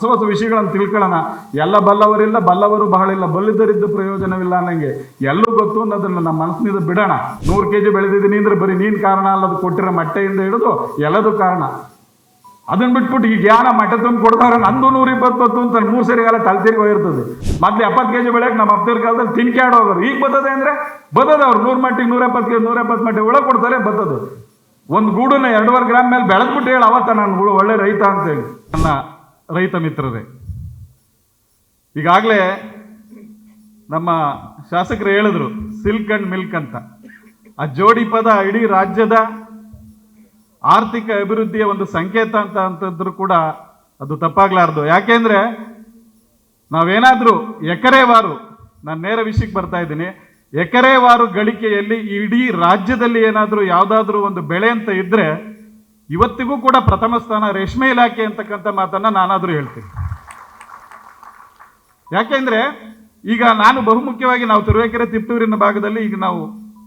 ಹೊಸ ಹೊಸ ವಿಷಯಗಳನ್ನು ತಿಳ್ಕೊಳ್ಳೋಣ. ಎಲ್ಲ ಬಲ್ಲವರಿಲ್ಲ, ಬಲ್ಲವರು ಬಹಳ ಇಲ್ಲ ಬಲ್ಲಿದ್ದರಿದ್ದು ಪ್ರಯೋಜನವಿಲ್ಲ ಅನ್ನಂಗೆ. ಎಲ್ಲೂ ಗೊತ್ತು ಅನ್ನೋದನ್ನ ನಮ್ಮ ಮನಸ್ಸಿನಿಂದ ಬಿಡೋಣ. ನೂರು ಕೆ ಜಿ ಬೆಳೆದಿದ್ದೀನಿ ಅಂದ್ರೆ ಬರೀ ನೀನ್ ಕಾರಣ ಅಲ್ಲದು ಕೊಟ್ಟಿರೋ ಮಟ್ಟೆಯಿಂದ ಹಿಡಿದು ಎಲ್ಲದು ಕಾರಣ. ಅದನ್ನ ಬಿಟ್ಬಿಟ್ಟು ಈ ಜ್ಞಾನ ಮಟ್ಟೆ ತುಂಬ ಕೊಡ್ತಾರೆ. ನಂದು ನೂರ ಇಪ್ಪತ್ತು ಅಂತ ಮೂರು ಸರಿ ಕಾಲ ತಲೆ ಹೋಗಿರ್ತದೆ. ಮೊದ್ಲು ಎಪ್ಪತ್ತು ಕೆಜಿ ಬೆಳೆಯಕ್ಕೆ ನಮ್ಮ ಅಪ್ಪರ ಕಾಲದಲ್ಲಿ ತಿನ್ಕ್ಯಾಡ್ ಹೋಗೋರು. ಈಗ ಬರ್ತದೆ ಅಂದ್ರೆ? ಬರ್ತದೆ ಅವ್ರು. ನೂರು ಮಟ್ಟಿಗೆ ನೂರ ಎಪ್ಪತ್ತು ಕೆ ನೂರ ಎಪ್ಪತ್ತು ಮಟ್ಟಿಗೆ ಒಳಗೆ ಕೊಡ್ತಾರೆ ಬರ್ತದೆ ಒಂದು ಗೂಡನ್ನ ಎರಡೂವರೆ ಗ್ರಾಮ್ ಮೇಲೆ ಬೆಳೆದ್ಬಿಟ್ಟು ಹೇಳಿ ಅವತ್ತ ನಾನು ಒಳ್ಳೆ ರೈತ ಅಂತೇಳಿ. ನನ್ನ ರೈತ ಮಿತ್ರರೇ, ಈಗಾಗಲೇ ನಮ್ಮ ಶಾಸಕರು ಹೇಳಿದ್ರು, ಸಿಲ್ಕ್ ಅಂಡ್ ಮಿಲ್ಕ್ ಅಂತ. ಆ ಜೋಡಿ ಪದ ಇಡೀ ರಾಜ್ಯದ ಆರ್ಥಿಕ ಅಭಿವೃದ್ಧಿಯ ಒಂದು ಸಂಕೇತ ಅಂತ ಅಂತಂದ್ರು ಕೂಡ ಅದು ತಪ್ಪಾಗ್ಲಾರ್ದು. ಯಾಕೆಂದ್ರೆ ನಾವೇನಾದರೂ ಎಕರೆವಾರು, ನಾನು ನೇರ ವಿಷಯಕ್ಕೆ ಬರ್ತಾ ಇದ್ದೀನಿ, ಎಕರೆವಾರು ಗಳಿಕೆಯಲ್ಲಿ ಇಡೀ ರಾಜ್ಯದಲ್ಲಿ ಏನಾದರೂ ಯಾವುದಾದ್ರೂ ಒಂದು ಬೆಳೆ ಅಂತ ಇದ್ರೆ ಇವತ್ತಿಗೂ ಕೂಡ ಪ್ರಥಮ ಸ್ಥಾನ ರೇಷ್ಮೆ ಇಲಾಖೆ ಅಂತಕ್ಕಂಥ ಮಾತನ್ನ ನಾನಾದರೂ ಹೇಳ್ತೀನಿ. ಯಾಕೆಂದ್ರೆ ಈಗ ನಾನು ಬಹುಮುಖ್ಯವಾಗಿ ನಾವು ತುರುವೇಕೆರೆ ತಿಪ್ಟೂರಿನ ಭಾಗದಲ್ಲಿ ಈಗ ನಾವು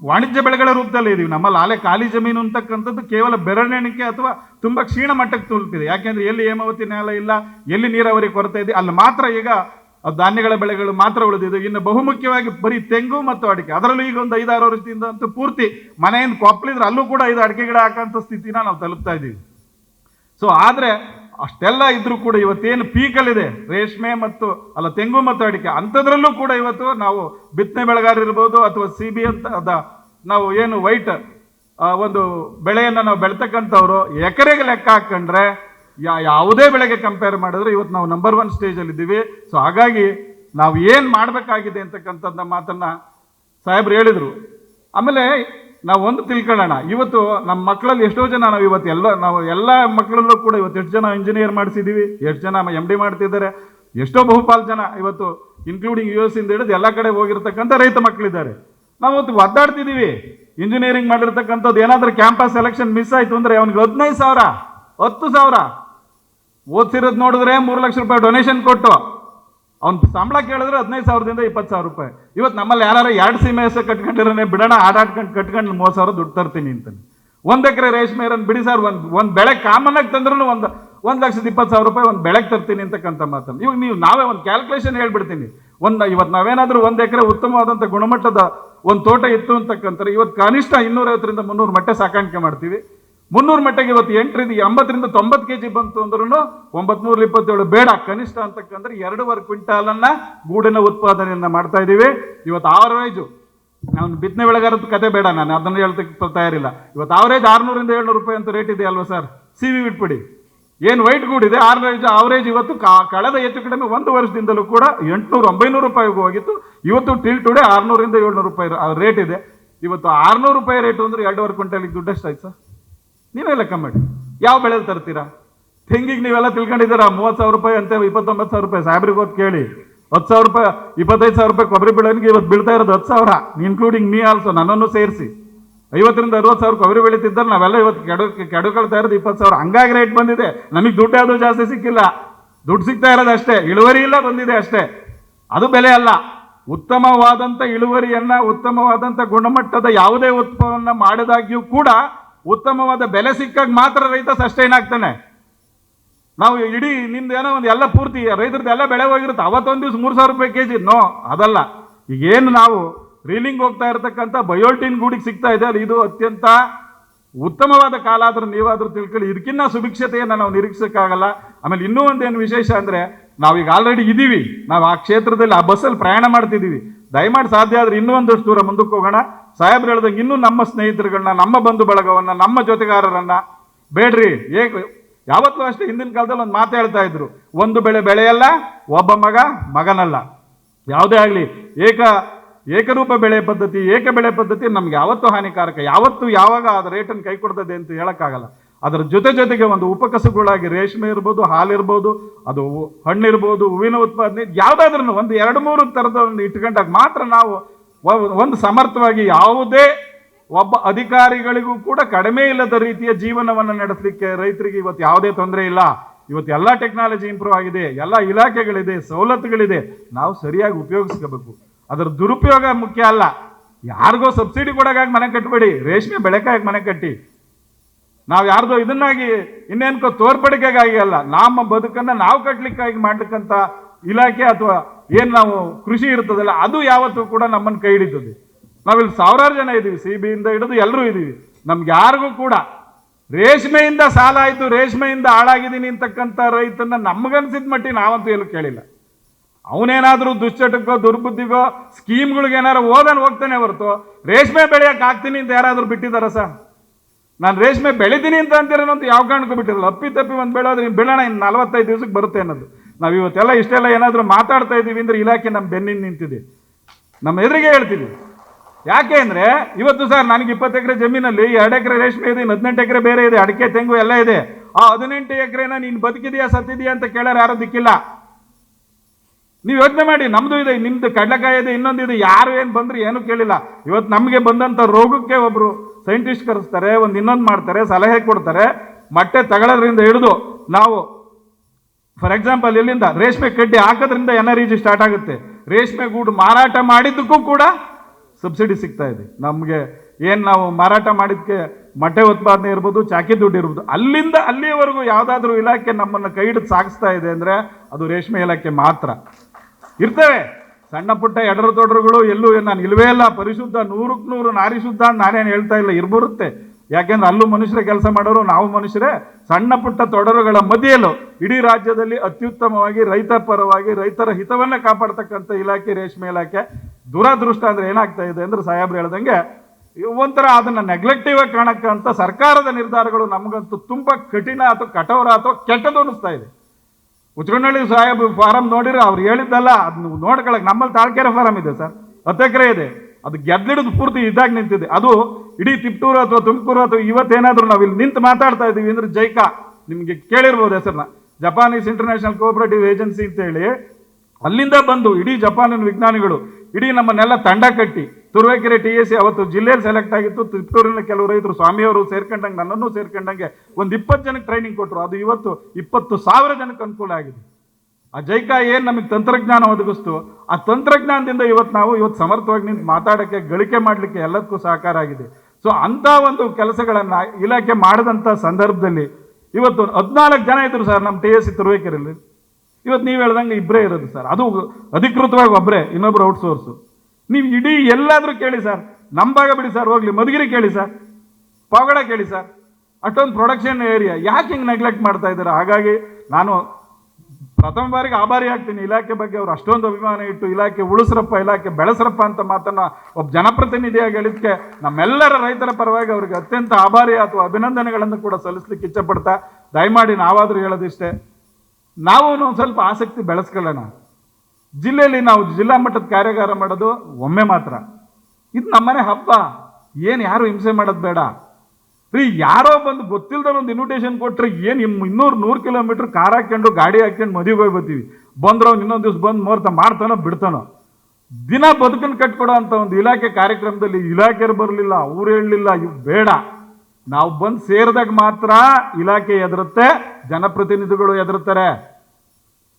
ವಾಣಿಜ್ಯ ಬೆಳೆಗಳ ರೂಪದಲ್ಲಿ ಇದೀವಿ. ನಮ್ಮಲ್ಲಿ ಆಲೆ ಖಾಲಿ ಜಮೀನು ಅಂತಕ್ಕಂಥದ್ದು ಕೇವಲ ಬೆರಳೆಣಿಕೆ ಅಥವಾ ತುಂಬಾ ಕ್ಷೀಣ ಮಟ್ಟಕ್ಕೆ ತಲುಪಿದೆ. ಯಾಕೆಂದ್ರೆ ಎಲ್ಲಿ ಹೇಮಾವತಿ ನೆಲ ಇಲ್ಲ, ಎಲ್ಲಿ ನೀರಾವರಿ ಕೊರತೆ ಇದೆ, ಅಲ್ಲಿ ಮಾತ್ರ ಈಗ ಧಾನ್ಯಗಳ ಬೆಳೆಗಳು ಮಾತ್ರ ಉಳಿದಿದೆ ಇನ್ನು ಬಹುಮುಖ್ಯವಾಗಿ ಬರೀ ತೆಂಗು ಮತ್ತು ಅಡಿಕೆ. ಅದರಲ್ಲೂ ಈಗ ಒಂದು ಐದಾರು ವರ್ಷದಿಂದ ಅಂತೂ ಪೂರ್ತಿ ಮನೆಯಿಂದ ಕೊಪ್ಪಳಿದ್ರೆ ಅಲ್ಲೂ ಕೂಡ ಐದು ಅಡಿಕೆ ಗಿಡ ಹಾಕೋಂಥ ಸ್ಥಿತಿನ ನಾವು ತಲುಪ್ತಾ ಇದ್ದೀವಿ. ಸೊ ಆದರೆ ಅಷ್ಟೆಲ್ಲ ಇದ್ರೂ ಕೂಡ ಇವತ್ತೇನು ಪೀಕಲ್ಲಿದೆ. ರೇಷ್ಮೆ ಮತ್ತು, ಅಲ್ಲ ತೆಂಗು ಮತ್ತು ಅಡಿಕೆ ಅಂಥದ್ರಲ್ಲೂ ಕೂಡ ಇವತ್ತು ನಾವು ಬಿತ್ತನೆ ಬೆಳೆಗಾರ ಇರ್ಬೋದು ಅಥವಾ ಸಿ ಬಿ ಅಂತ ನಾವು ಏನು ವೈಟ್ ಒಂದು ಬೆಳೆಯನ್ನು ನಾವು ಬೆಳ್ತಕ್ಕಂಥವ್ರು ಎಕರೆಗೆ ಲೆಕ್ಕ ಹಾಕೊಂಡ್ರೆ ಯಾ ಯಾವುದೇ ಬೆಳೆಗೆ ಕಂಪೇರ್ ಮಾಡಿದ್ರೆ ಇವತ್ತು ನಾವು ನಂಬರ್ ಒನ್ ಸ್ಟೇಜಲ್ಲಿ ಇದ್ದೀವಿ. ಸೊ ಹಾಗಾಗಿ ನಾವು ಏನು ಮಾಡಬೇಕಾಗಿದೆ ಅಂತಕ್ಕಂಥದ್ದು ಮಾತನ್ನ ಸಾಹೇಬ್ರು ಹೇಳಿದರು. ಆಮೇಲೆ ನಾವು ಒಂದು ತಿಳ್ಕೊಳ್ಳೋಣ. ಇವತ್ತು ನಮ್ಮ ಮಕ್ಕಳಲ್ಲಿ ಎಷ್ಟೋ ಜನ ನಾವು ಇವತ್ತು ಎಲ್ಲ, ನಾವು ಎಲ್ಲ ಮಕ್ಕಳಲ್ಲೂ ಕೂಡ ಇವತ್ತು ಎಷ್ಟು ಜನ ಇಂಜಿನಿಯರ್ ಮಾಡಿಸಿದ್ದೀವಿ ಎಷ್ಟು ಜನ ಎಂ ಡಿ ಮಾಡ್ತಿದ್ದಾರೆ, ಎಷ್ಟೋ ಬಹುಪಾಲು ಜನ ಇವತ್ತು ಇನ್ಕ್ಲೂಡಿಂಗ್ ಯು ಎಸ್ ಇಂದ ಹಿಡಿದು ಎಲ್ಲ ಕಡೆ ಹೋಗಿರ್ತಕ್ಕಂಥ ರೈತ ಮಕ್ಕಳಿದ್ದಾರೆ ನಾವು ಇವತ್ತು ಒದ್ದಾಡ್ತಿದ್ದೀವಿ ಇಂಜಿನಿಯರಿಂಗ್ ಮಾಡಿರ್ತಕ್ಕಂಥದ್ದು ಏನಾದರೂ ಕ್ಯಾಂಪಸ್ ಸೆಲೆಕ್ಷನ್ ಮಿಸ್ ಆಯಿತು ಅಂದರೆ ಅವನಿಗೆ ಹದಿನೈದು ಸಾವಿರ. ಹತ್ತು ಸಾವಿರ. ಓದ್ಸಿರೋದು ನೋಡಿದ್ರೆ ಮೂರು ಲಕ್ಷ ರೂಪಾಯಿ ಡೊನೇಷನ್ ಕೊಟ್ಟು. ಅವ್ನು ಸಂಬಳ ಕೇಳಿದ್ರೆ ಹದಿನೈದು ಸಾವಿರದಿಂದ ಇಪ್ಪತ್ತು ಸಾವಿರ ರೂಪಾಯಿ. ಇವತ್ತು ನಮ್ಮಲ್ಲಿ ಯಾರು ಎರಡು ಸೀಮೆ ಹೆಸರು ಕಟ್ಕೊಂಡಿರೋನೆ, ಬಿಡೋಣ ಆಡಾಡ್ಕೊಂಡು ಕಟ್ಕೊಂಡು ಮೂವತ್ತು ಸಾವಿರ ದುಡ್ಡು ತರ್ತೀನಿ ಅಂತಾನೆ. ಒಂದು ಎಕರೆ ರೇಷ್ಮೆ ಇರೋನ್ ಬಿಡಿ ಸರ್, ಒಂದು ಒಂದು ಬೆಳೆ ಕಾಮನ್ ಆಗಿ ತಂದ್ರೂ ಒಂದು ಒಂದು ಲಕ್ಷದ ಇಪ್ಪತ್ತು ಸಾವಿರ ರೂಪಾಯಿ ಒಂದು ಬೆಳೆಗೆ ತರ್ತೀನಿ ಅಂತಕ್ಕಂಥ ಮಾತನ್ನು. ಇವಾಗ ನೀವು ನಾವೇ ಒಂದು ಕ್ಯಾಲ್ಕುಲೇಷನ್ ಹೇಳ್ಬಿಡ್ತೀನಿ. ಒಂದು ಇವತ್ತು ನಾವೇನಾದರೂ ಒಂದು ಎಕರೆ ಉತ್ತಮವಾದಂಥ ಗುಣಮಟ್ಟದ ಒಂದು ತೋಟ ಇತ್ತು ಅಂತಕ್ಕಂಥ ಇವತ್ತು ಕನಿಷ್ಠ ಇನ್ನೂರೈವತ್ತರಿಂದ ಮುನ್ನೂರು ಮಟ್ಟೆ ಸಾಕಾಣಿಕೆ ಮಾಡ್ತೀವಿ. ಮುನ್ನೂರು ಮಟ್ಟಿಗೆ ಇವತ್ತು ಎಂಟರಿಂದ ಎಂಬತ್ತರಿಂದ ತೊಂಬತ್ತು ಕೆ ಜಿ ಬಂತು ಅಂದ್ರೂ ಒಂಬತ್ನೂರ ಇಪ್ಪತ್ತೇಳು ಬೇಡ. ಕನಿಷ್ಠ ಅಂತಕ್ಕಂದ್ರೆ ಎರಡೂವರೆ ಕ್ವಿಂಟಾಲನ್ನ ಗೂಡಿನ ಉತ್ಪಾದನೆಯನ್ನ ಮಾಡ್ತಾ ಇದ್ದೀವಿ ಇವತ್ತು ಆವರೇಜು ನಾನು ಬಿತ್ತನೆ ಬೆಳೆಗಾರದ ಕತೆ ಬೇಡ ನಾನು, ಅದನ್ನು ಹೇಳ್ತಕ್ಕೆ ತಯಾರಿಲ್ಲ. ಇವತ್ತು ಆವರೇಜ್ ಆರ್ನೂರಿಂದ ಏಳ್ನೂರು ರೂಪಾಯಿ ಅಂತ ರೇಟ್ ಇದೆ ಅಲ್ವಾ ಸರ್ ಸಿ ವಿ ಬಿಟ್ಬಿಡಿ. ಏನು ವೈಟ್ ಗೂಡ್ ಇದೆ ಆವರೇಜ್ ಆವರೇಜ್ ಇವತ್ತು ಕಳೆದ ಹೆಚ್ಚು ಕಡಿಮೆ ಒಂದು ವರ್ಷದಿಂದಲೂ ಕೂಡ ಎಂಟುನೂರು, ಒಂಬೈನೂರು ರೂಪಾಯಿಗೂ ಹೋಗಿತ್ತು. ಇವತ್ತು ಟಿಲ್ ಟುಡೇ ಆರುನೂರಿಂದ ಏಳ್ನೂರು ರೂಪಾಯಿ ರೇಟ್ ಇದೆ. ಇವತ್ತು ಆರ್ನೂರು ರೂಪಾಯಿ ರೇಟ್ ಅಂದ್ರೆ ಎರಡೂವರೆ ಕ್ವಿಂಟಲ್ಗೆ ದುಡ್ಡು ಎಷ್ಟಾಯ್ತು ಸರ್ ನೀವೇ ಲೆಕ್ಕ ಮಾಡಿ. ಯಾವ ಬೆಳೆ ತರ್ತೀರಾ? ತೆಂಗಿಗೆ ನೀವೆಲ್ಲ ತಿಳ್ಕೊಂಡಿದ್ದೀರಾ? ಮೂವತ್ತು ಸಾವಿರ ರೂಪಾಯಿ ಅಂತ, ಇಪ್ಪತ್ತೊಂಬತ್ತು ಸಾವಿರ ರೂಪಾಯಿ. ಸಾಹೇಬ್ರಿಗೆ ಹೋದ್ ಕೇಳಿ. ಹತ್ತು ಸಾವಿರ ರೂಪಾಯಿ, ಇಪ್ಪತ್ತೈದು ಸಾವಿರ ರೂಪಾಯಿ ಕೊಬ್ಬರಿ ಬೆಳೆನಿಗೆ ಇವತ್ತು ಬೀಳ್ತಾ ಇರೋದು ಹತ್ತು ಸಾವಿರ ಇನ್ಕ್ಲೂಡಿಂಗ್ ಮೀ ಆಲ್ಸೋ ನನ್ನನ್ನು ಸೇರಿಸಿ. ಐವತ್ತರಿಂದ ಅರವತ್ತು ಸಾವಿರ ಕೊಬ್ಬರಿ ಬೆಳೀತಿದ್ದಾರೆ ನಾವೆಲ್ಲ ಇವತ್ತು ಕೆಡ, ಕೆಡಕೊಳ್ತಾ ಇರೋದು ಇಪ್ಪತ್ತು ಸಾವಿರ. ಹಂಗಾಗಿ ರೇಟ್ ಬಂದಿದೆ. ನಮಗೆ ದುಡ್ಡು ಯಾವುದು ಜಾಸ್ತಿ ಸಿಕ್ಕಿಲ್ಲ. ದುಡ್ಡು ಸಿಗ್ತಾ ಇರೋದು ಅಷ್ಟೇ. ಇಳುವರಿ ಇಲ್ಲ ಬಂದಿದೆ ಅಷ್ಟೇ. ಅದು ಬೆಲೆ ಅಲ್ಲ. ಉತ್ತಮವಾದಂಥ ಇಳುವರಿಯನ್ನ ಉತ್ತಮವಾದಂಥ ಗುಣಮಟ್ಟದ ಯಾವುದೇ ಉತ್ಪನ್ನ ಮಾಡಿದಾಗ್ಯೂ ಕೂಡ ಉತ್ತಮವಾದ ಬೆಲೆ ಸಿಕ್ಕಾಗ ಮಾತ್ರ ರೈತ ಸಸ್ಟೈನ್ ಆಗ್ತಾನೆ. ನಾವು ಇಡೀ ನಿಮ್ದು ಏನೋ ಒಂದು ಎಲ್ಲ ಪೂರ್ತಿ ರೈತರದ್ದು ಎಲ್ಲ ಬೆಳೆ ಹೋಗಿರುತ್ತೆ. ಅವತ್ತೊಂದು ದಿವ್ಸ ಮೂರು ಸಾವಿರ ರೂಪಾಯಿ ಕೆ ಜಿ ನೋ ಅದಲ್ಲ ಈಗೇನು ನಾವು ರೀಲಿಂಗ್ ಹೋಗ್ತಾ ಇರತಕ್ಕಂಥ ಬಯೋಟಿನ್ ಗೂಡಿಗೆ ಸಿಗ್ತಾ ಇದೆ. ಇದು ಅತ್ಯಂತ ಉತ್ತಮವಾದ ಕಾಲ ಆದ್ರೂ ನೀವಾದರೂ ತಿಳ್ಕೊಳ್ಳಿ. ಇದಕ್ಕಿನ್ನ ಸುಭಿಕ್ಷತೆಯನ್ನು ನಾವು ನಿರೀಕ್ಷಿಸಕ್ಕಾಗಲ್ಲ. ಆಮೇಲೆ ಇನ್ನೂ ಒಂದೇನು ವಿಶೇಷ ಅಂದ್ರೆ ನಾವೀಗ ಆಲ್ರೆಡಿ ಇದ್ದೀವಿ ನಾವು ಆ ಕ್ಷೇತ್ರದಲ್ಲಿ ಆ ಬಸ್ಸಲ್ಲಿ ಪ್ರಯಾಣ ಮಾಡ್ತಿದ್ದೀವಿ ದಯಮಾಡಿ ಸಾಧ್ಯ ಆದ್ರೆ ಇನ್ನೂ ಒಂದಷ್ಟು ದೂರ ಮುಂದಕ್ಕೆ ಹೋಗೋಣ. ಸಾಹೇಬ್ರು ಹೇಳ್ದಂಗೆ ಇನ್ನೂ ನಮ್ಮ ಸ್ನೇಹಿತರುಗಳನ್ನ, ನಮ್ಮ ಬಂಧು ಬಳಗವನ್ನ, ನಮ್ಮ ಜೊತೆಗಾರರನ್ನ ಬೇಡ್ರಿ. ಏಕ, ಯಾವತ್ತೂ ಅಷ್ಟೇ ಹಿಂದಿನ ಕಾಲದಲ್ಲಿ ಒಂದು ಮಾತು ಹೇಳ್ತಾ ಇದ್ರು. ಒಂದು ಬೆಳೆ ಬೆಳೆಯಲ್ಲ, ಒಬ್ಬ ಮಗ ಮಗನಲ್ಲ. ಯಾವುದೇ ಆಗಲಿ, ಏಕ, ಏಕರೂಪ ಬೆಳೆ ಪದ್ಧತಿ, ಏಕ ಬೆಳೆ ಪದ್ಧತಿ ನಮ್ಗೆ ಯಾವತ್ತೂ ಹಾನಿಕಾರಕ. ಯಾವತ್ತು ಯಾವಾಗ ಅದು ರೇಟನ್ನು ಕೈ ಕೊಡ್ತದೆ ಅಂತ ಹೇಳೋಕ್ಕಾಗಲ್ಲ. ಅದರ ಜೊತೆ ಜೊತೆಗೆ ಒಂದು ಉಪಕಸುಗಳಾಗಿ ರೇಷ್ಮೆ ಇರ್ಬೋದು ಹಾಲಿರ್ಬೋದು ಅದು ಹಣ್ಣಿರ್ಬೋದು, ಹೂವಿನ ಉತ್ಪಾದನೆ ಯಾವುದಾದ್ರೂ ಒಂದು ಎರಡು ಮೂರು ಥರದ ಒಂದು ಇಟ್ಕೊಂಡಾಗ ಮಾತ್ರ ನಾವು ಒಂದು ಸಮರ್ಥವಾಗಿ ಯಾವುದೇ ಒಬ್ಬ ಅಧಿಕಾರಿಗಳಿಗೂ ಕೂಡ ಕಡಿಮೆ ಇಲ್ಲದ ರೀತಿಯ ಜೀವನವನ್ನು ನಡೆಸಲಿಕ್ಕೆ ರೈತರಿಗೆ ಇವತ್ತು ಯಾವುದೇ ತೊಂದರೆ ಇಲ್ಲ. ಇವತ್ತು ಎಲ್ಲ ಟೆಕ್ನಾಲಜಿ ಇಂಪ್ರೂವ್ ಆಗಿದೆ, ಎಲ್ಲ ಇಲಾಖೆಗಳಿದೆ, ಸವಲತ್ತುಗಳಿದೆ. ನಾವು ಸರಿಯಾಗಿ ಉಪಯೋಗಿಸ್ಕೋಬೇಕು. ಅದರ ದುರುಪಯೋಗ ಮುಖ್ಯ ಅಲ್ಲ. ಯಾರಿಗೋ ಸಬ್ಸಿಡಿ ಕೊಡೋಕ್ಕಾಗಿ ಮನೆ ಕಟ್ಟಬೇಡಿ ರೇಷ್ಮೆ ಬೆಳೆಕಾಗಿ ಮನೆ ಕಟ್ಟಿ. ನಾವು ಯಾರ್ದೋ ಇದನ್ನಾಗಿ ಇನ್ನೇನ್ಕೋ ತೋರ್ಪಡಿಕೆಗಾಗಿ ಅಲ್ಲ, ನಮ್ಮ ಬದುಕನ್ನು ನಾವು ಕಟ್ಟಲಿಕ್ಕಾಗಿ ಮಾಡ್ಲಿಕ್ಕಂಥ ಇಲಾಖೆ ಅಥವಾ ಏನ್ ನಾವು ಕೃಷಿ ಇರ್ತದಲ್ಲ ಅದು ಯಾವತ್ತೂ ಕೂಡ ನಮ್ಮನ್ನು ಕೈ ಹಿಡಿತದೆ. ನಾವಿಲ್ಲಿ ಸಾವಿರಾರು ಜನ ಇದ್ದೀವಿ ಸಿ ಬಿಯಿಂದ ಹಿಡಿದು ಎಲ್ಲರೂ ಇದ್ದೀವಿ ನಮ್ಗೆ ಯಾರಿಗೂ ಕೂಡ ರೇಷ್ಮೆಯಿಂದ ಸಾಲ ಆಯ್ತು, ರೇಷ್ಮೆಯಿಂದ ಹಾಳಾಗಿದ್ದೀನಿ ಅಂತಕ್ಕಂಥ ರೈತನ ನಮಗನ್ಸಿದ ಮಟ್ಟಿಗೆ ನಾವಂತೂ ಎಲ್ಲೂ ಕೇಳಿಲ್ಲ. ಅವನೇನಾದರೂ ದುಶ್ಚಟಕ್ಕೋ, ದುರ್ಬುದ್ಧಿಗೋ, ಸ್ಕೀಮ್ಗಳಿಗೆ ಏನಾರು ಓದನ್ ಹೋಗ್ತಾನೆ ಹೊರತು, ರೇಷ್ಮೆ ಬೆಳೆಯಕ್ಕೆ ಆಗ್ತೀನಿ ಅಂತ ಯಾರಾದರೂ ಬಿಟ್ಟಿದಾರ ಸರ್? ನಾನು ರೇಷ್ಮೆ ಬೆಳಿತೀನಿ ಅಂತ ಅಂತೀರೋ ಅಂತ ಯಾವ ಕಾರಣಕ್ಕೂ ಬಿಟ್ಟಿರಲ್ಲ. ಅಪ್ಪಿ ತಪ್ಪಿ ಒಂದು ಬೆಳೆ ಇನ್ನು ಬೆಳೋಣ ಇನ್ನು ನಲವತ್ತೈದು ದಿವಸಕ್ಕೆ ಬರುತ್ತೆ ಅನ್ನೋದು. ನಾವು ಇವತ್ತೆಲ್ಲ ಇಷ್ಟೆಲ್ಲ ಏನಾದರೂ ಮಾತಾಡ್ತಾ ಇದ್ದೀವಿ ಅಂದರೆ ಇಲಾಖೆ ನಮ್ಮ ಬೆನ್ನಿನ ನಿಂತಿದೆ. ನಮ್ಮ ಎದುರಿಗೆ ಹೇಳ್ತೀವಿ. ಯಾಕೆ ಅಂದರೆ ಇವತ್ತು ಸರ್ ನನಗೆ ಇಪ್ಪತ್ತು ಎಕರೆ ಜಮೀನಲ್ಲಿ ಎರಡು ಎಕರೆ ರೇಷ್ಮೆ ಇದೆ ಇನ್ನು ಹದಿನೆಂಟು ಎಕರೆ ಬೇರೆ ಇದೆ, ಅಡಿಕೆ, ತೆಂಗು ಎಲ್ಲ ಇದೆ. ಆ ಹದಿನೆಂಟು ಎಕರೆನ ನೀನು ಬದುಕಿದೆಯಾ, ಸತ್ತಿದೆಯಾ ಅಂತ ಕೇಳೋರು ಯಾರು ದಿಕ್ಕಿಲ್ಲ. ನೀವು ಯೋಚನೆ ಮಾಡಿ ನಮ್ಮದು ಇದೆ ನಿಮ್ಮದು ಕಡಲೆಕಾಯಿ ಇದೆ, ಇನ್ನೊಂದು ಇದೆ, ಯಾರು ಏನು ಬಂದರೆ ಏನೂ ಕೇಳಿಲ್ಲ. ಇವತ್ತು ನಮಗೆ ಬಂದಂಥ ರೋಗಕ್ಕೆ ಒಬ್ಬರು ಸೈಂಟಿಸ್ಟ್ ಕರೆಸ್ತಾರೆ, ಒಂದು ಇನ್ನೊಂದು ಮಾಡ್ತಾರೆ, ಸಲಹೆ ಕೊಡ್ತಾರೆ, ಮೊಟ್ಟೆ ತಗೊಳ್ಳೋದ್ರಿಂದ ಹಿಡಿದು ನಾವು ಫಾರ್ ಎಕ್ಸಾಂಪಲ್ ಎಲ್ಲಿಂದ? ರೇಷ್ಮೆ ಕಡ್ಡಿ ಹಾಕೋದ್ರಿಂದ ಎನರ್ಜಿ ಸ್ಟಾರ್ಟ್ ಆಗುತ್ತೆ. ರೇಷ್ಮೆ ಗೂಡು ಮಾರಾಟ ಮಾಡಿದ್ದಕ್ಕೂ ಕೂಡ ಸಬ್ಸಿಡಿ ಸಿಗ್ತಾ ಇದೆ. ನಮಗೆ ಏನು ನಾವು ಮಾರಾಟ ಮಾಡಿದ್ದಕ್ಕೆ ಮೊಟ್ಟೆ ಉತ್ಪಾದನೆ ಇರ್ಬೋದು, ಚಾಕಿ ದುಡ್ಡು ಇರ್ಬೋದು, ಅಲ್ಲಿಂದ ಅಲ್ಲಿಯವರೆಗೂ ಯಾವುದಾದ್ರೂ ಇಲಾಖೆ ನಮ್ಮನ್ನು ಕೈ ಹಿಡಿದು ಸಾಗಿಸ್ತಾ ಇದೆ ಅಂದರೆ ಅದು ರೇಷ್ಮೆ ಇಲಾಖೆ ಮಾತ್ರ. ಇರ್ತವೆ. ಸಣ್ಣ ಪುಟ್ಟ ಎಡರು ತೊಡರುಗಳು ಎಲ್ಲೂ ನಾನು ಇಲ್ಲವೇ ಇಲ್ಲ. ಪರಿಶುದ್ಧ ನೂರಕ್ಕೆ ನೂರು ನಾರಿ ಶುದ್ಧ ನಾನೇನು ಹೇಳ್ತಾ ಇಲ್ಲ. ಇರ್ಬರುತ್ತೆ. ಯಾಕೆಂದ್ರೆ ಅಲ್ಲೂ ಮನುಷ್ಯರೇ ಕೆಲಸ ಮಾಡೋರು ನಾವು ಮನುಷ್ಯರೇ, ಸಣ್ಣ ಪುಟ್ಟ ತೊಡರುಗಳ ಮಧ್ಯೆಯಲ್ಲೂ ಇಡೀ ರಾಜ್ಯದಲ್ಲಿ ಅತ್ಯುತ್ತಮವಾಗಿ ರೈತ ಪರವಾಗಿ ರೈತರ ಹಿತವನ್ನ ಕಾಪಾಡ್ತಕ್ಕಂಥ ಇಲಾಖೆ ರೇಷ್ಮೆ ಇಲಾಖೆ ದುರಾದೃಷ್ಟ ಅಂದ್ರೆ ಏನಾಗ್ತಾ ಇದೆ ಅಂದ್ರೆ ಸಾಹೇಬ್ರು ಹೇಳ್ದಂಗೆ ಒಂಥರ ಅದನ್ನ ನೆಗ್ಲೆಕ್ಟಿವ್ ಆಗಿ ಕಾಣಕ್ಕಂತ ಸರ್ಕಾರದ ನಿರ್ಧಾರಗಳು ನಮಗಂತೂ ತುಂಬಾ ಕಠಿಣ ಅಥವಾ ಕಠೋರ ಅಥವಾ ಕೆಟ್ಟದು ಅನಿಸ್ತಾ ಇದೆ. ಉಚ್ಕನಹಳ್ಳಿ ಸಾಹೇಬ್ ಫಾರಂ ನೋಡಿರೋ ಅವ್ರು ಹೇಳಿದ್ದಲ್ಲ ಅದನ್ನ ನೋಡ್ಕೊಳಕ್ ನಮ್ಮಲ್ಲಿ ತಾಳ್ಕೆರೆ ಫಾರಂ ಇದೆ ಸರ್, ಹತ್ತು ಎಕರೆ ಇದೆ. ಅದು ಗೆದ್ದಿಡಿದು ಪೂರ್ತಿ ಇದ್ದಾಗ ನಿಂತಿದೆ. ಅದು ಇಡೀ ತಿಪ್ಟೂರು ಅಥವಾ ತುಮಕೂರು ಅಥವಾ ಇವತ್ತೇನಾದರೂ ನಾವು ಇಲ್ಲಿ ನಿಂತು ಮಾತಾಡ್ತಾ ಇದ್ದೀವಿ ಅಂದ್ರೆ ಜೈಕಾ. ನಿಮಗೆ ಕೇಳಿರ್ಬೋದು ಹೆಸರನ್ನ. ಜಪಾನೀಸ್ ಇಂಟರ್ನ್ಯಾಷನಲ್ ಕೋಆಪರೇಟಿವ್ ಏಜೆನ್ಸಿ ಅಂತೇಳಿ ಅಲ್ಲಿಂದ ಬಂದು ಇಡೀ ಜಪಾನಿನ ವಿಜ್ಞಾನಿಗಳು, ಇಡೀ ನಮ್ಮನ್ನೆಲ್ಲ ತಂಡ ಕಟ್ಟಿ, ತುರುವೇಕೆರೆ ಟಿ ಎ ಸಿ ಅವತ್ತು ಜಿಲ್ಲೆಯಲ್ಲಿ ಸೆಲೆಕ್ಟ್ ಆಗಿತ್ತು. ತಿಪ್ಟೂರಿನ ಕೆಲವು ರೈತರು ಸ್ವಾಮಿಯವರು ಸೇರ್ಕೊಂಡಂಗೆ ನನ್ನನ್ನು ಸೇರ್ಕೊಂಡಂಗೆ ಒಂದು ಇಪ್ಪತ್ತು ಜನಕ್ಕೆ ಟ್ರೈನಿಂಗ್ ಕೊಟ್ಟರು ಅದು ಇವತ್ತು ಇಪ್ಪತ್ತು ಸಾವಿರ ಜನಕ್ಕೆ ಅನುಕೂಲ ಆಗಿದೆ. ಆ ಜೈಕಾ ಏನು ನಮಗೆ ತಂತ್ರಜ್ಞಾನ ಒದಗಿಸ್ತು? ಆ ತಂತ್ರಜ್ಞಾನದಿಂದ ಇವತ್ತು ನಾವು ಇವತ್ತು ಸಮರ್ಥವಾಗಿ ನಿಂತು ಮಾತಾಡೋಕ್ಕೆ, ಗಳಿಕೆ ಮಾಡಲಿಕ್ಕೆ ಎಲ್ಲದಕ್ಕೂ ಸಹಕಾರ ಆಗಿದೆ. ಸೊ ಅಂಥ ಒಂದು ಕೆಲಸಗಳನ್ನು ಇಲಾಖೆ ಮಾಡಿದಂಥ ಸಂದರ್ಭದಲ್ಲಿ ಇವತ್ತು ಹದಿನಾಲ್ಕು ಜನ ಇದ್ರು ಸರ್ ನಮ್ಮ ಟಿ ಎಸ್ ಸಿ ಇವತ್ತು ನೀವು ಹೇಳ್ದಂಗೆ ಇಬ್ಬರೇ ಇರೋದು ಸರ್. ಅದು ಅಧಿಕೃತವಾಗಿ ಒಬ್ಬರೇ ಇನ್ನೊಬ್ರು ಔಟ್ಸೋರ್ಸು. ನೀವು ಇಡೀ ಎಲ್ಲಾದರೂ ಕೇಳಿ ಸರ್. ಭಾಗ ಬಿಡಿ ಸರ್, ಹೋಗ್ಲಿ. ಮಧುಗಿರಿ ಕೇಳಿ ಸರ್. ಪಾವಗಡ ಕೇಳಿ ಸರ್. ಅಷ್ಟೊಂದು ಪ್ರೊಡಕ್ಷನ್ ಏರಿಯಾ ಯಾಕೆ ಹಿಂಗೆ ನೆಗ್ಲೆಕ್ಟ್ ಮಾಡ್ತಾ ಇದ್ದಾರೆ? ಹಾಗಾಗಿ ನಾನು ಪ್ರಥಮ ಬಾರಿಗೆ ಆಭಾರಿ ಆಗ್ತೀನಿ ಇಲಾಖೆ ಬಗ್ಗೆ ಅವ್ರು ಅಷ್ಟೊಂದು ಅಭಿಮಾನ ಇಟ್ಟು ಇಲಾಖೆ ಉಳಿಸ್ರಪ್ಪ, ಇಲಾಖೆ ಬೆಳೆಸ್ರಪ್ಪ ಅಂತ ಮಾತನ್ನ ಒಬ್ಬ ಜನಪ್ರತಿನಿಧಿಯಾಗಿ ಹೇಳಿದಕ್ಕೆ ನಮ್ಮೆಲ್ಲರ ರೈತರ ಪರವಾಗಿ ಅವರಿಗೆ ಅತ್ಯಂತ ಆಭಾರಿ ಅಥವಾ ಅಭಿನಂದನೆಗಳನ್ನು ಕೂಡ ಸಲ್ಲಿಸ್ಲಿಕ್ಕೆ ಇಚ್ಛಪಡ್ತಾ ದಯಮಾಡಿ ನಾವಾದರೂ ಹೇಳೋದಿಷ್ಟೇ. ನಾವು ಒಂದು ಸ್ವಲ್ಪ ಆಸಕ್ತಿ ಬೆಳೆಸ್ಕೊಳ್ಳೋಣ. ಜಿಲ್ಲೆಯಲ್ಲಿ ನಾವು ಜಿಲ್ಲಾ ಮಟ್ಟದ ಕಾರ್ಯಾಗಾರ ಮಾಡೋದು ಒಮ್ಮೆ ಮಾತ್ರ. ಇದು ನಮ್ಮನೆ ಹಬ್ಬ. ಏನು ಯಾರು ಹಿಂಸೆ ಮಾಡೋದು ಬೇಡ. ರೀ, ಯಾರೋ ಬಂದು ಗೊತ್ತಿಲ್ಲದ ಒಂದು ಇನ್ವಿಟೇಷನ್ ಕೊಟ್ಟರೆ ಏನು ಇನ್ನೂರು ನೂರು ಕಿಲೋಮೀಟ್ರ್ ಕಾರ್ ಹಾಕ್ಕೊಂಡು ಗಾಡಿ ಹಾಕ್ಕೊಂಡು ಮದುವೆಗೆ ಹೋಗಿ ಬರ್ತೀವಿ ಬಂದ್ರೆ ಅವ್ನು ಇನ್ನೊಂದು ದಿವ್ಸ ಬಂದು ಮುಹೂರ್ತ ಮಾಡ್ತಾನೋ ಬಿಡ್ತಾನೋ. ದಿನ ಬದುಕನ್ನು ಕಟ್ಕೊಡೋ ಅಂತ ಒಂದು ಇಲಾಖೆ ಕಾರ್ಯಕ್ರಮದಲ್ಲಿ ಇಲಾಖೆರು ಬರಲಿಲ್ಲ, ಅವ್ರು ಹೇಳಲಿಲ್ಲ, ಇವು ಬೇಡ. ನಾವು ಬಂದು ಸೇರಿದಾಗ ಮಾತ್ರ ಇಲಾಖೆ ಎದುರುತ್ತೆ ಜನಪ್ರತಿನಿಧಿಗಳು ಎದುರುತ್ತಾರೆ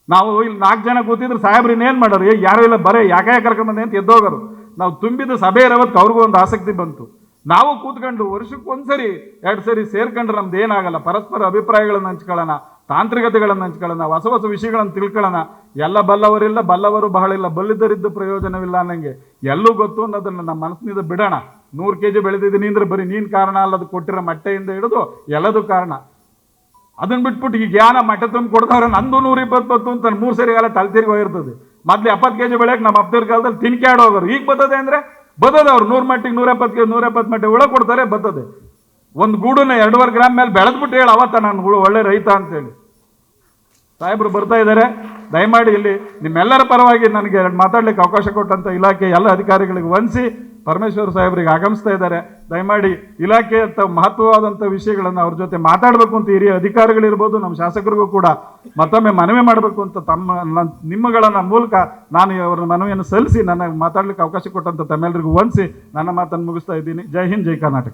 ನಾವು ಇಲ್ಲಿ ನಾಲ್ಕು ಜನ ಕೂತಿದ್ರೆ ಸಾಹೇಬ್ರು ಇನ್ನೇನು ಮಾಡೋರು? ಯಾರೂ ಇಲ್ಲ, ಬರೇ, ಯಾಕೆ ಕರ್ಕೊಂಬಂದೆ ಅಂತ ಎದ್ದೋಗರು. ನಾವು ತುಂಬಿದ ಸಭೆ ಇರೋವತ್ತು ಅವ್ರಿಗೂ ಒಂದು ಆಸಕ್ತಿ ಬಂತು. ನಾವು ಕೂತ್ಕೊಂಡು ವರ್ಷಕ್ಕೆ ಒಂದ್ಸರಿ ಎರಡು ಸರಿ ಸೇರ್ಕೊಂಡ್ರೆ ನಮ್ದು ಏನಾಗಲ್ಲ. ಪರಸ್ಪರ ಅಭಿಪ್ರಾಯಗಳನ್ನು ಹಂಚ್ಕೊಳ್ಳೋಣ, ತಾಂತ್ರಿಕತೆಗಳನ್ನು ಹಂಚ್ಕೊಳ್ಳೋಣ, ಹೊಸ ಹೊಸ ವಿಷಯಗಳನ್ನು ತಿಳ್ಕೊಳ್ಳೋಣ. ಎಲ್ಲ ಬಲ್ಲವರಿಲ್ಲ, ಬಲ್ಲವರು ಬಹಳ ಇಲ್ಲ ಬಲ್ಲಿದ್ದರಿದ್ದು ಪ್ರಯೋಜನವಿಲ್ಲ ಅನ್ನಂಗೆ. ಎಲ್ಲೂ ಗೊತ್ತು ಅನ್ನೋದನ್ನು ನಮ್ಮ ಮನಸ್ಸಿನಿಂದ ಬಿಡೋಣ. ನೂರು ಕೆ ಜಿ ಬೆಳೆದಿದ್ದೀನಿ ಅಂದ್ರೆ ಬರೀ ನೀನು ಕಾರಣ ಅಲ್ಲದು ಕೊಟ್ಟಿರೋ ಮಟ್ಟೆಯಿಂದ ಹಿಡಿದು ಎಲ್ಲದೂ ಕಾರಣ. ಅದನ್ನ ಬಿಟ್ಬಿಟ್ಟು ಈ ಜ್ಞಾನ ಮಟ್ಟ ತುಂಬ ಕೊಡ್ದವ್ರೆ ನಂದು ನೂರ ಇಪ್ಪತ್ತು ಅಂತ ಮೂರು ಸರಿ ಎಲ್ಲ ತಲೆ ತಿರುಗಿ ಹೋಗಿರ್ತದೆ ಮೊದಲು ಎಪ್ಪತ್ತು ಕೆಜಿ ಬೆಳೆಯೋಕೆ ನಮ್ಮ ಅಪ್ಪದ್ರ ಕಾಲದಲ್ಲಿ ತಿನ್ಕ್ಯಾಡ್ ಹೋಗೋರು ಈಗ ಬರ್ತದೆ ಅಂದ್ರೆ ಬರ್ತದೆ ಅವ್ರು ನೂರು ಮಟ್ಟಿಗೆ ನೂರ ಎಪ್ಪತ್ತು ನೂರ ಎಪ್ಪತ್ತು ಮಟ್ಟಿಗೆ ಉಳ ಕೊಡ್ತಾರೆ ಬರ್ತದೆ ಒಂದು ಗೂಡನ್ನ ಎರಡೂವರೆ ಗ್ರಾಮ್ ಮೇಲೆ ಬೆಳೆದ್ಬಿಟ್ಟು ಹೇಳಿ, ಅವತ್ತ ನಾನು ಹುಳು, ಒಳ್ಳೆ ರೈತ ಅಂತೇಳಿ. ಸಾಹೇಬರು ಬರ್ತಾ ಇದ್ದಾರೆ ದಯಮಾಡಿ ಇಲ್ಲಿ ನಿಮ್ಮೆಲ್ಲರ ಪರವಾಗಿ ನನಗೆ ಮಾತಾಡಲಿಕ್ಕೆ ಮಾತಾಡ್ಲಿಕ್ಕೆ ಅವಕಾಶ ಕೊಟ್ಟಂಥ ಇಲಾಖೆ ಎಲ್ಲ ಅಧಿಕಾರಿಗಳಿಗೆ ವಂದಿಸಿ. ಪರಮೇಶ್ವರ್ ಸಾಹೇಬರಿಗೆ ಆಗಮಿಸ್ತಾ ಇದ್ದಾರೆ. ದಯಮಾಡಿ ಇಲಾಖೆ ಅಂತ ಮಹತ್ವವಾದಂಥ ವಿಷಯಗಳನ್ನು ಅವ್ರ ಜೊತೆ ಮಾತಾಡಬೇಕು ಅಂತ ಹಿರಿಯ ಅಧಿಕಾರಿಗಳಿರ್ಬೋದು, ನಮ್ಮ ಶಾಸಕರಿಗೂ ಕೂಡ ಮತ್ತೊಮ್ಮೆ ಮನವಿ ಮಾಡಬೇಕು ಅಂತ ತಮ್ಮ ನಿಮ್ಮಗಳನ್ನು ನಿಮ್ಮಗಳನ್ನ ಮೂಲಕ ನಾನು ಅವರ ಮನವಿಯನ್ನು ಸಲ್ಲಿಸಿ ನನಗೆ ಮಾತಾಡಲಿಕ್ಕೆ ಅವಕಾಶ ಕೊಟ್ಟಂತ ತಮ್ಮೆಲ್ಲರಿಗೂ ವಂದಿಸಿ ನನ್ನ ಮಾತನ್ನು ಮುಗಿಸ್ತಾ ಇದ್ದೀನಿ. ಜೈ ಹಿಂದ್, ಜೈ ಕರ್ನಾಟಕ.